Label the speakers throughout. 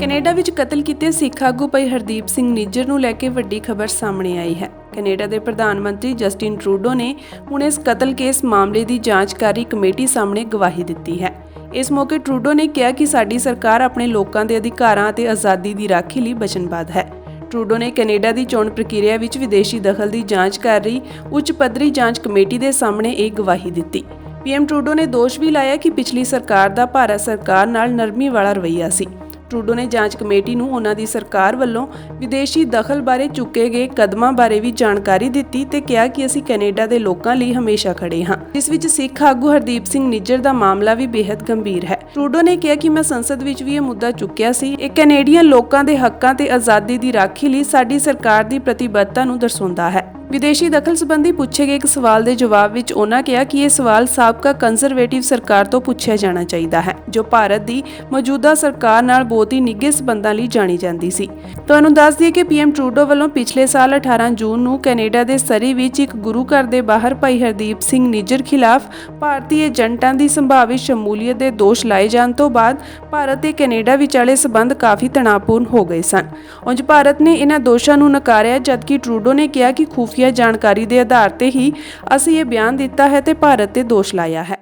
Speaker 1: Canada ਵਿੱਚ ਕਤਲ ਕੀਤੇ ਸਿੱਖ ਆਗੂ ਭਾਈ ਹਰਦੀਪ ਸਿੰਘ ਨਿੱਜਰ ਨੂੰ ਲੈ ਕੇ ਵੱਡੀ ਖਬਰ ਸਾਹਮਣੇ ਆਈ ਹੈ। ਕੈਨੇਡਾ ਦੇ ਪ੍ਰਧਾਨ ਮੰਤਰੀ ਜਸਟਿਨ ਟਰੂਡੋ ਨੇ ਹੁਣ ਇਸ ਕਤਲ ਕੇਸ ਮਾਮਲੇ ਦੀ ਜਾਂਚਕਾਰੀ ਕਮੇਟੀ ਸਾਹਮਣੇ ਗਵਾਹੀ ਦਿੱਤੀ ਹੈ। ਇਸ ਮੌਕੇ ਟਰੂਡੋ ਨੇ ਕਿਹਾ ਕਿ ਸਾਡੀ ਸਰਕਾਰ ਆਪਣੇ ਲੋਕਾਂ ਦੇ ਅਧਿਕਾਰਾਂ ਅਤੇ ਆਜ਼ਾਦੀ ਦੀ ਰਾਖੀ ਲਈ ਵਚਨਬੱਧ ਹੈ। ਟਰੂਡੋ ਨੇ ਕੈਨੇਡਾ ਦੀ ਚੋਣ ਪ੍ਰਕਿਰਿਆ ਵਿੱਚ ਵਿਦੇਸ਼ੀ ਦਖਲ ਦੀ ਜਾਂਚ ਕਰ ਰਹੀ ਉੱਚ ਪੱਧਰੀ ਜਾਂਚ ਕਮੇਟੀ ਦੇ ਸਾਹਮਣੇ ਇਹ ਗਵਾਹੀ ਦਿੱਤੀ। ਪੀਐਮ ਟਰੂਡੋ ਨੇ ਦੋਸ਼ ਵੀ ਲਾਇਆ ਕਿ ਪਿਛਲੀ ਸਰਕਾਰ ਦਾ ਭਾਰਤ ਸਰਕਾਰ ਨਾਲ ਨਰਮੀ ਵਾਲਾ ਰਵੱਈਆ ਸੀ। ਟਰੂਡੋ ਨੇ ਜਾਂਚ ਕਮੇਟੀ ਨੂੰ ਉਹਨਾਂ ਦੀ ਸਰਕਾਰ ਵੱਲੋਂ ਵਿਦੇਸ਼ੀ ਦਖਲ ਬਾਰੇ ਚੁੱਕੇ ਗਏ ਕਦਮਾਂ ਬਾਰੇ ਵੀ ਜਾਣਕਾਰੀ ਦਿੱਤੀ ਤੇ ਕਿਹਾ ਕਿ ਅਸੀਂ ਕੈਨੇਡਾ ਦੇ ਲੋਕਾਂ ਲਈ ਹਮੇਸ਼ਾ ਖੜੇ ਹਾਂ। ਜਿਸ ਵਿੱਚ ਸਿੱਖ ਆਗੂ ਹਰਦੀਪ ਸਿੰਘ ਨਿੱਜਰ ਦਾ ਮਾਮਲਾ ਵੀ ਬੇहद ਗੰਭੀਰ ਹੈ। ਟਰੂਡੋ ਨੇ ਕਿਹਾ ਕਿ ਮੈਂ ਸੰਸਦ ਵਿੱਚ ਵੀ ਇਹ ਮੁੱਦਾ ਚੁੱਕਿਆ ਸੀ। ਇਹ ਕੈਨੇਡੀਅਨ ਲੋਕਾਂ ਦੇ ਹੱਕਾਂ ਤੇ ਆਜ਼ਾਦੀ ਦੀ ਰਾਖੀ ਲਈ ਸਾਡੀ ਸਰਕਾਰ ਦੀ ਪ੍ਰਤੀਬੱਧਤਾ ਨੂੰ ਦਰਸਾਉਂਦਾ ਹੈ। ਵਿਦੇਸ਼ੀ ਦਖਲ ਸੰਬੰਧੀ ਪੁੱਛੇ ਗਏ ਇੱਕ ਸਵਾਲ ਦੇ ਜਵਾਬ ਵਿੱਚ ਉਹਨਾਂ ਕਿਹਾ ਕਿ ਇਹ ਸਵਾਲ ਸਾਬਕਾ ਕੰਜ਼ਰਵੇਟਿਵ ਸਰਕਾਰ ਤੋਂ ਪੁੱਛਿਆ ਜਾਣਾ ਚਾਹੀਦਾ ਹੈ, ਜੋ ਭਾਰਤ ਦੀ ਮੌਜੂਦਾ ਸਰਕਾਰ ਨਾਲ ਬਹੁਤ ਹੀ ਨਿੱਘੇ ਸਬੰਧਾਂ ਲਈ ਜਾਣੀ ਜਾਂਦੀ ਸੀ। ਤੁਹਾਨੂੰ ਦੱਸ ਦਈਏ ਕਿ ਪੀਐਮ ਟਰੂਡੋ ਵੱਲੋਂ ਪਿਛਲੇ ਸਾਲ 18 ਜੂਨ ਨੂੰ ਕੈਨੇਡਾ ਦੇ ਸਰੀ ਵਿੱਚ ਇੱਕ ਗੁਰੂ ਘਰ ਦੇ ਬਾਹਰ ਭਾਈ ਹਰਦੀਪ ਸਿੰਘ ਨਿੱਜਰ ਖਿਲਾਫ ਭਾਰਤੀ ਏਜੰਟਾਂ ਦੀ ਸੰਭਾਵਿਤ ਸ਼ਮੂਲੀਅਤ ਦੇ ਦੋਸ਼ ਲਾਏ ਜਾਣ ਤੋਂ ਬਾਅਦ ਭਾਰਤ ਤੇ ਕੈਨੇਡਾ ਵਿਚਾਲੇ ਸਬੰਧ ਕਾਫੀ ਤਣਾਅਪੂਰਨ ਹੋ ਗਏ ਸਨ। ਉਂਝ ਭਾਰਤ ਨੇ ਇਹਨਾਂ ਦੋਸ਼ਾਂ ਨੂੰ ਨਕਾਰਿਆ, ਜਦਕਿ ਟਰੂਡੋ ਨੇ ਕਿਹਾ ਕਿ ਖੂਫ ਖੂਫੀਆ ਜਾਣਕਾਰੀ ਦੇ ਆਧਾਰ ਤੇ ਹੀ ਅਸੀਂ ਇਹ ਬਿਆਨ ਦਿੱਤਾ ਹੈ ਤੇ ਭਾਰਤ ਤੇ ਦੋਸ਼ ਲਾਇਆ ਹੈ।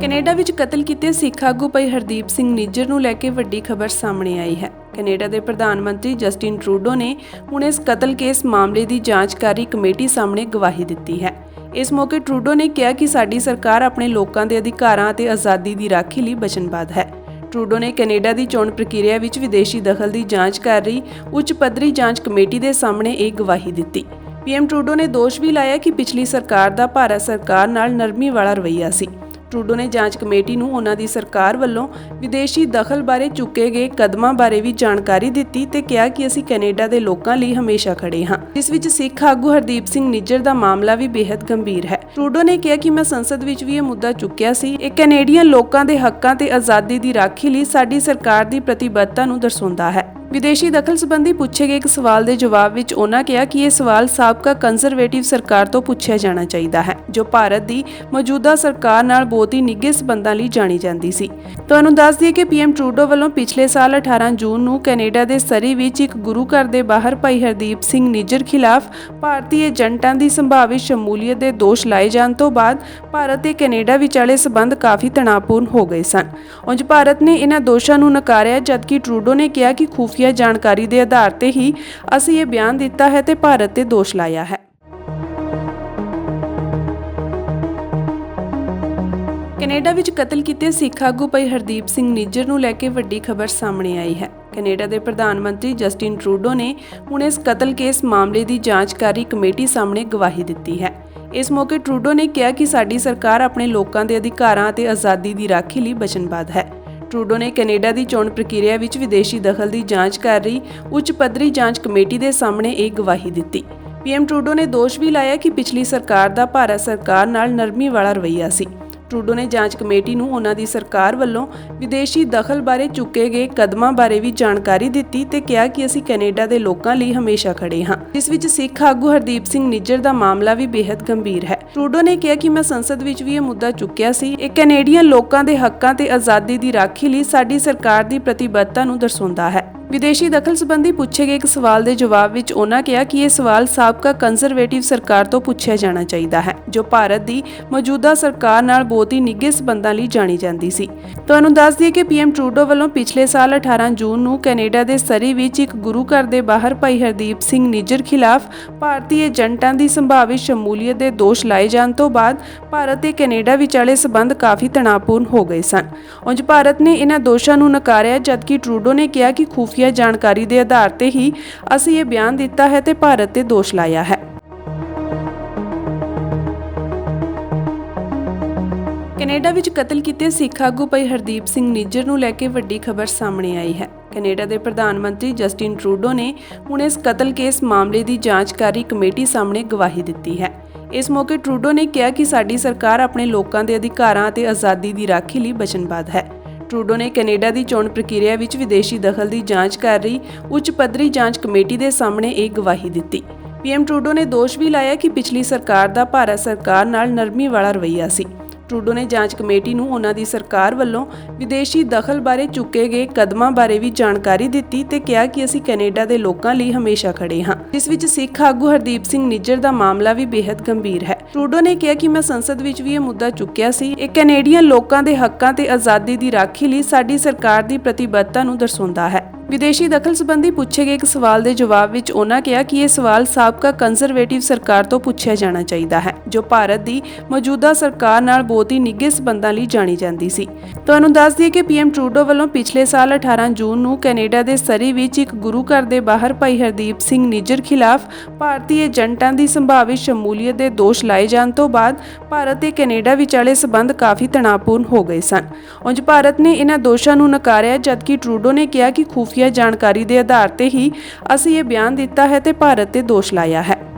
Speaker 1: ਕੈਨੇਡਾ ਵਿੱਚ ਕਤਲ ਕੀਤੇ ਸਿੱਖ ਆਗੂ ਭਾਈ ਹਰਦੀਪ ਸਿੰਘ ਨਿੱਜਰ ਨੂੰ ਲੈ ਕੇ ਵੱਡੀ ਖਬਰ ਸਾਹਮਣੇ ਆਈ ਹੈ। ਕੈਨੇਡਾ ਦੇ ਪ੍ਰਧਾਨ ਮੰਤਰੀ ਜਸਟਿਨ ਟਰੂਡੋ ਨੇ ਹੁਣ ਇਸ ਕਤਲ ਕੇਸ ਮਾਮਲੇ ਦੀ ਜਾਂਚਕਾਰੀ ਕਮੇਟੀ ਸਾਹਮਣੇ ਗਵਾਹੀ ਦਿੱਤੀ ਹੈ। ਇਸ ਮੌਕੇ ਟਰੂਡੋ ਨੇ ਕਿਹਾ ਕਿ ਸਾਡੀ ਸਰਕਾਰ ਆਪਣੇ ਲੋਕਾਂ ਦੇ ਅਧਿਕਾਰਾਂ ਅਤੇ ਆਜ਼ਾਦੀ ਦੀ ਰਾਖੀ ਲਈ ਵਚਨਬੱਧ ਹੈ। ਟਰੂਡੋ ਨੇ ਕੈਨੇਡਾ ਦੀ ਚੋਣ ਪ੍ਰਕਿਰਿਆ ਵਿੱਚ ਵਿਦੇਸ਼ੀ ਦਖਲ ਦੀ ਜਾਂਚ ਕਰ ਰਹੀ ਉੱਚ ਪੱਧਰੀ ਜਾਂਚ ਕਮੇਟੀ ਦੇ ਸਾਹਮਣੇ ਇਹ ਗਵਾਹੀ ਦਿੱਤੀ। ਪੀਐਮ ਟਰੂਡੋ ਨੇ ਦੋਸ਼ ਵੀ ਲਾਇਆ ਕਿ ਪਿਛਲੀ ਸਰਕਾਰ ਦਾ ਭਾਰਤ ਸਰਕਾਰ ਨਾਲ ਨਰਮੀ ਵਾਲਾ ਰਵੱਈਆ ਸੀ। ਟਰੂਡੋ ਨੇ ਜਾਂਚ ਕਮੇਟੀ ਨੂੰ ਉਹਨਾਂ ਦੀ ਸਰਕਾਰ ਵੱਲੋਂ ਵਿਦੇਸ਼ੀ ਦਖਲ ਬਾਰੇ ਚੁੱਕੇ ਗਏ ਕਦਮਾਂ ਬਾਰੇ ਵੀ ਜਾਣਕਾਰੀ ਦਿੱਤੀ ਤੇ ਕਿਹਾ ਕਿ ਅਸੀਂ ਕੈਨੇਡਾ ਦੇ ਲੋਕਾਂ ਲਈ ਹਮੇਸ਼ਾ ਖੜੇ ਹਾਂ। ਜਿਸ ਵਿੱਚ ਸਿੱਖ ਆਗੂ ਹਰਦੀਪ ਸਿੰਘ ਨਿੱਜਰ ਦਾ ਮਾਮਲਾ ਵੀ ਬੇहद ਗੰਭੀਰ ਹੈ। ਟਰੂਡੋ ਨੇ ਕਿਹਾ ਕਿ ਮੈਂ ਸੰਸਦ ਵਿੱਚ ਵੀ ਇਹ ਮੁੱਦਾ ਚੁੱਕਿਆ ਸੀ। ਇਹ ਕੈਨੇਡੀਅਨ ਲੋਕਾਂ ਦੇ ਹੱਕਾਂ ਤੇ ਆਜ਼ਾਦੀ ਦੀ ਰਾਖੀ ਲਈ ਸਾਡੀ ਸਰਕਾਰ ਦੀ ਪ੍ਰਤੀਬੱਧਤਾ ਨੂੰ ਦਰਸਾਉਂਦਾ ਹੈ। ਵਿਦੇਸ਼ੀ ਦਖਲ ਸੰਬੰਧੀ ਪੁੱਛੇ ਗਏ ਇੱਕ ਸਵਾਲ ਦੇ ਜਵਾਬ ਵਿੱਚ ਉਹਨਾਂ ਕਿਹਾ ਕਿ ਇਹ ਸਵਾਲ ਸਾਬਕਾ ਕੰਜ਼ਰਵੇਟਿਵ ਸਰਕਾਰ ਤੋਂ ਪੁੱਛਿਆ ਜਾਣਾ ਚਾਹੀਦਾ ਹੈ, ਜੋ ਭਾਰਤ ਦੀ ਮੌਜੂਦਾ ਸਰਕਾਰ ਨਾਲ ਬਹੁਤ ਹੀ ਨਿੱਘੇ ਸਬੰਧਾਂ ਲਈ ਜਾਣੀ ਜਾਂਦੀ ਸੀ। ਤੁਹਾਨੂੰ ਦੱਸ ਦਈਏ ਕਿ ਪੀਐਮ ਟਰੂਡੋ ਵੱਲੋਂ ਪਿਛਲੇ ਸਾਲ 18 ਜੂਨ ਨੂੰ ਕੈਨੇਡਾ ਦੇ ਸਰੀ ਵਿੱਚ ਇੱਕ ਗੁਰੂ ਘਰ ਦੇ ਬਾਹਰ ਭਾਈ ਹਰਦੀਪ ਸਿੰਘ ਨਿੱਜਰ ਖਿਲਾਫ ਭਾਰਤੀ ਏਜੰਟਾਂ ਦੀ ਸੰਭਾਵਿਤ ਸ਼ਮੂਲੀਅਤ ਦੇ ਦੋਸ਼ ਲਾਏ ਜਾਣ ਤੋਂ ਬਾਅਦ ਭਾਰਤ ਤੇ ਕੈਨੇਡਾ ਵਿਚਾਲੇ ਸਬੰਧ ਕਾਫੀ ਤਣਾਅਪੂਰਨ ਹੋ ਗਏ ਸਨ। ਉਂਝ ਭਾਰਤ ਨੇ ਇਹਨਾਂ ਦੋਸ਼ਾਂ ਨੂੰ ਨਕਾਰਿਆ, ਜਦਕਿ ਟਰੂਡੋ ਨੇ ਕਿਹਾ ਕਿ ਖੂਫ ਖੂਫੀਆ ਜਾਣਕਾਰੀ ਦੇ ਆਧਾਰ ਤੇ ਹੀ ਅਸੀਂ ਇਹ ਬਿਆਨ ਦਿੱਤਾ ਹੈ ਤੇ ਭਾਰਤ ਤੇ ਦੋਸ਼ ਲਾਇਆ ਹੈ। ਕੈਨੇਡਾ ਵਿੱਚ ਕਤਲ ਕੀਤੇ ਸਿੱਖ ਆਗੂ ਭਾਈ ਹਰਦੀਪ ਸਿੰਘ ਨਿੱਜਰ ਨੂੰ ਲੈ ਕੇ ਵੱਡੀ ਖਬਰ ਸਾਹਮਣੇ ਆਈ ਹੈ। ਕੈਨੇਡਾ ਦੇ ਪ੍ਰਧਾਨ ਮੰਤਰੀ ਜਸਟਿਨ ਟਰੂਡੋ ਨੇ ਹੁਣ ਇਸ ਕਤਲ ਕੇਸ ਮਾਮਲੇ ਦੀ ਜਾਂਚਕਾਰੀ ਕਮੇਟੀ ਸਾਹਮਣੇ ਗਵਾਹੀ ਦਿੱਤੀ ਹੈ। ਇਸ ਮੌਕੇ ਟਰੂਡੋ ਨੇ ਕਿਹਾ ਕਿ ਸਾਡੀ ਸਰਕਾਰ ਆਪਣੇ ਲੋਕਾਂ ਦੇ ਅਧਿਕਾਰਾਂ ਅਤੇ ਆਜ਼ਾਦੀ ਦੀ ਰਾਖੀ ਲਈ ਵਚਨਬੱਧ ਹੈ। ਟਰੂਡੋ ਨੇ ਕੈਨੇਡਾ ਦੀ ਚੋਣ ਪ੍ਰਕਿਰਿਆ ਵਿੱਚ ਵਿਦੇਸ਼ੀ ਦਖਲ ਦੀ ਜਾਂਚ ਕਰ ਰਹੀ ਉੱਚ ਪੱਧਰੀ ਜਾਂਚ ਕਮੇਟੀ ਦੇ ਸਾਹਮਣੇ ਇਹ ਗਵਾਹੀ ਦਿੱਤੀ। ਪੀਐਮ ਟਰੂਡੋ ਨੇ ਦੋਸ਼ ਵੀ ਲਾਇਆ ਕਿ ਪਿਛਲੀ ਸਰਕਾਰ ਦਾ ਭਾਰਤ ਸਰਕਾਰ ਨਾਲ ਨਰਮੀ ਵਾਲਾ ਰਵੱਈਆ ਸੀ। ਟਰੂਡੋ ਨੇ ਜਾਂਚ ਕਮੇਟੀ ਨੂੰ ਉਹਨਾਂ ਦੀ ਸਰਕਾਰ ਵੱਲੋਂ ਵਿਦੇਸ਼ੀ ਦਖਲ ਬਾਰੇ ਚੁੱਕੇ ਗਏ ਕਦਮਾਂ ਬਾਰੇ ਵੀ ਜਾਣਕਾਰੀ ਦਿੱਤੀ ਤੇ ਕਿਹਾ ਕਿ ਅਸੀਂ ਕੈਨੇਡਾ ਦੇ ਲੋਕਾਂ ਲਈ ਹਮੇਸ਼ਾ ਖੜੇ ਹਾਂ, ਜਿਸ ਵਿੱਚ ਸਿੱਖ ਆਗੂ ਹਰਦੀਪ ਸਿੰਘ ਨਿੱਜਰ ਦਾ ਮਾਮਲਾ ਵੀ ਬੇहद ਗੰਭੀਰ ਹੈ। ਟਰੂਡੋ ਨੇ ਕਿਹਾ ਕਿ ਮੈਂ ਸੰਸਦ ਵਿੱਚ ਵੀ ਇਹ ਮੁੱਦਾ ਚੁੱਕਿਆ ਸੀ। ਇਹ ਕੈਨੇਡੀਅਨ ਲੋਕਾਂ ਦੇ ਹੱਕਾਂ ਤੇ ਆਜ਼ਾਦੀ ਦੀ ਰਾਖੀ ਲਈ ਸਾਡੀ ਸਰਕਾਰ ਦੀ ਪ੍ਰਤੀਬੱਧਤਾ ਨੂੰ ਦਰਸਾਉਂਦਾ ਹੈ। ਵਿਦੇਸ਼ੀ ਦਖਲ ਸੰਬੰਧੀ ਪੁੱਛੇ ਗਏ ਇੱਕ ਸਵਾਲ ਦੇ ਜਵਾਬ ਵਿੱਚ ਉਹਨਾਂ ਕਿਹਾ ਕਿ ਇਹ ਸਵਾਲ ਸਾਬਕਾ ਕੰਜ਼ਰਵੇਟਿਵ ਸਰਕਾਰ ਤੋਂ ਪੁੱਛਿਆ ਜਾਣਾ ਚਾਹੀਦਾ ਹੈ, ਜੋ ਭਾਰਤ ਦੀ ਮੌਜੂਦਾ ਸਰਕਾਰ ਨਾਲ ਬਹੁਤ ਹੀ ਨਿੱਘੇ ਸਬੰਧਾਂ ਲਈ ਜਾਣੀ ਜਾਂਦੀ ਸੀ। ਤੁਹਾਨੂੰ ਦੱਸ ਦਈਏ ਕਿ ਪੀਐਮ ਟਰੂਡੋ ਵੱਲੋਂ ਪਿਛਲੇ ਸਾਲ 18 ਜੂਨ ਨੂੰ ਕੈਨੇਡਾ ਦੇ ਸਰੀ ਵਿੱਚ ਇੱਕ ਗੁਰੂ ਘਰ ਦੇ ਬਾਹਰ ਭਾਈ ਹਰਦੀਪ ਸਿੰਘ ਨਿੱਜਰ ਖਿਲਾਫ ਭਾਰਤੀ ਏਜੰਟਾਂ ਦੀ ਸੰਭਾਵਿਤ ਸ਼ਮੂਲੀਅਤ ਦੇ ਦੋਸ਼ ਲਾਏ ਜਾਣ ਤੋਂ ਬਾਅਦ ਭਾਰਤ ਤੇ ਕੈਨੇਡਾ ਵਿਚਾਲੇ ਸਬੰਧ ਕਾਫੀ ਤਣਾਅਪੂਰਨ ਹੋ ਗਏ ਸਨ। ਉਂਝ ਭਾਰਤ ਨੇ ਇਹਨਾਂ ਦੋਸ਼ਾਂ ਨੂੰ ਨਕਾਰਿਆ, ਜਦਕਿ ਟਰੂਡੋ ਨੇ ਕਿਹਾ ਕਿ ਖੂਫੀਆ ਜਾਣਕਾਰੀ ਦੇ ਆਧਾਰ ਤੇ ਹੀ ਅਸੀਂ ਇਹ ਬਿਆਨ ਦਿੱਤਾ ਹੈ ਤੇ ਭਾਰਤ ਤੇ ਦੋਸ਼ ਲਾਇਆ ਹੈ। ਕੈਨੇਡਾ ਵਿੱਚ ਕਤਲ ਕੀਤੇ ਸਿੱਖ ਆਗੂ ਭਾਈ ਹਰਦੀਪ ਸਿੰਘ ਨਿੱਜਰ ਨੂੰ ਲੈ ਕੇ ਵੱਡੀ ਖਬਰ ਸਾਹਮਣੇ ਆਈ ਹੈ। ਕੈਨੇਡਾ ਦੇ ਪ੍ਰਧਾਨ ਮੰਤਰੀ ਜਸਟਿਨ ਟਰੂਡੋ ਨੇ ਹੁਣ ਇਸ ਕਤਲ ਕੇਸ ਮਾਮਲੇ ਦੀ ਜਾਂਚਕਾਰੀ ਕਮੇਟੀ ਸਾਹਮਣੇ ਗਵਾਹੀ ਦਿੱਤੀ ਹੈ। ਇਸ ਮੌਕੇ ਟਰੂਡੋ ਨੇ ਕਿਹਾ ਕਿ ਸਾਡੀ ਸਰਕਾਰ ਆਪਣੇ ਲੋਕਾਂ ਦੇ ਅਧਿਕਾਰਾਂ ਅਤੇ ਆਜ਼ਾਦੀ ਦੀ ਰਾਖੀ ਲਈ ਵਚਨਬੱਧ ਹੈ। ਟਰੂਡੋ ਨੇ ਕੈਨੇਡਾ ਦੀ ਚੋਣ ਪ੍ਰਕਿਰਿਆ ਵਿੱਚ ਵਿਦੇਸ਼ੀ ਦਖਲ ਦੀ ਜਾਂਚ ਕਰ ਰਹੀ ਉੱਚ ਪੱਧਰੀ ਜਾਂਚ ਕਮੇਟੀ ਦੇ ਸਾਹਮਣੇ ਇਹ ਗਵਾਹੀ ਦਿੱਤੀ। ਪੀਐਮ ਟਰੂਡੋ ਨੇ ਦੋਸ਼ ਵੀ ਲਾਇਆ ਕਿ ਪਿਛਲੀ ਸਰਕਾਰ ਦਾ ਭਾਰਤ ਸਰਕਾਰ ਨਾਲ ਨਰਮੀ ਵਾਲਾ ਰਵੱਈਆ ਸੀ। ਟਰੂਡੋ ਨੇ ਜਾਂਚ ਕਮੇਟੀ ਨੂੰ ਉਹਨਾਂ ਦੀ ਸਰਕਾਰ ਵੱਲੋਂ ਵਿਦੇਸ਼ੀ ਦਖਲ ਬਾਰੇ ਚੁੱਕੇ ਗਏ ਕਦਮਾਂ ਬਾਰੇ ਵੀ ਜਾਣਕਾਰੀ ਦਿੱਤੀ ਤੇ ਕਿਹਾ ਕਿ ਅਸੀਂ ਕੈਨੇਡਾ ਦੇ ਲੋਕਾਂ ਲਈ ਹਮੇਸ਼ਾ ਖੜੇ ਹਾਂ। ਜਿਸ ਵਿੱਚ ਸਿੱਖ ਆਗੂ ਹਰਦੀਪ ਸਿੰਘ ਨਿੱਜਰ ਦਾ ਮਾਮਲਾ ਵੀ ਬੇहद ਗੰਭੀਰ ਹੈ। ਟਰੂਡੋ ਨੇ ਕਿਹਾ ਕਿ ਮੈਂ ਸੰਸਦ ਵਿੱਚ ਵੀ ਇਹ ਮੁੱਦਾ ਚੁੱਕਿਆ ਸੀ। ਇਹ ਕੈਨੇਡੀਅਨ ਲੋਕਾਂ ਦੇ ਹੱਕਾਂ ਤੇ ਆਜ਼ਾਦੀ ਦੀ ਰਾਖੀ ਲਈ ਸਾਡੀ ਸਰਕਾਰ ਦੀ ਪ੍ਰਤੀਬੱਧਤਾ ਨੂੰ ਦਰਸਾਉਂਦਾ ਹੈ। ਵਿਦੇਸ਼ੀ ਦਖਲ ਸੰਬੰਧੀ ਪੁੱਛੇ ਗਏ ਇੱਕ ਸਵਾਲ ਦੇ ਜਵਾਬ ਵਿੱਚ ਉਹਨਾਂ ਕਿਹਾ ਕਿ ਇਹ ਸਵਾਲ ਸਾਬਕਾ ਕੰਜ਼ਰਵੇਟਿਵ ਸਰਕਾਰ ਤੋਂ ਪੁੱਛਿਆ ਜਾਣਾ ਚਾਹੀਦਾ ਹੈ, ਜੋ ਭਾਰਤ ਦੀ ਮੌਜੂਦਾ ਸਰਕਾਰ ਨਾਲ ਬਹੁਤ ਹੀ ਨਿੱਘੇ ਸਬੰਧਾਂ ਲਈ ਜਾਣੀ ਜਾਂਦੀ ਸੀ। ਤੁਹਾਨੂੰ ਦੱਸ ਦਈਏ ਕਿ ਪੀਐਮ ਟਰੂਡੋ ਵੱਲੋਂ ਪਿਛਲੇ ਸਾਲ 18 ਜੂਨ ਨੂੰ ਕੈਨੇਡਾ ਦੇ ਸਰੀ ਵਿੱਚ ਇੱਕ ਗੁਰੂ ਘਰ ਦੇ ਬਾਹਰ ਭਾਈ ਹਰਦੀਪ ਸਿੰਘ ਨਿੱਜਰ ਖਿਲਾਫ ਭਾਰਤੀ ਏਜੰਟਾਂ ਦੀ ਸੰਭਾਵਿਤ ਸ਼ਮੂਲੀਅਤ ਦੇ ਦੋਸ਼ ਲਾਏ ਜਾਣ ਤੋਂ ਬਾਅਦ ਭਾਰਤ ਤੇ ਕੈਨੇਡਾ ਵਿਚਾਲੇ ਸਬੰਧ ਕਾਫੀ ਤਣਾਅਪੂਰਨ ਹੋ ਗਏ ਸਨ। ਉਂਝ ਭਾਰਤ ਨੇ ਇਹਨਾਂ ਦੋਸ਼ਾਂ ਨੂੰ ਨਕਾਰਿਆ, ਜਦਕਿ ਟਰੂਡੋ ਨੇ ਕਿਹਾ ਕਿ ਖੂਫੀਆ ਜਾਣਕਾਰੀ ਦੇ ਆਧਾਰ ਤੇ ਹੀ ਅਸੀਂ ਇਹ ਬਿਆਨ ਦਿੱਤਾ ਹੈ ਤੇ ਭਾਰਤ ਤੇ ਦੋਸ਼ ਲਾਇਆ ਹੈ।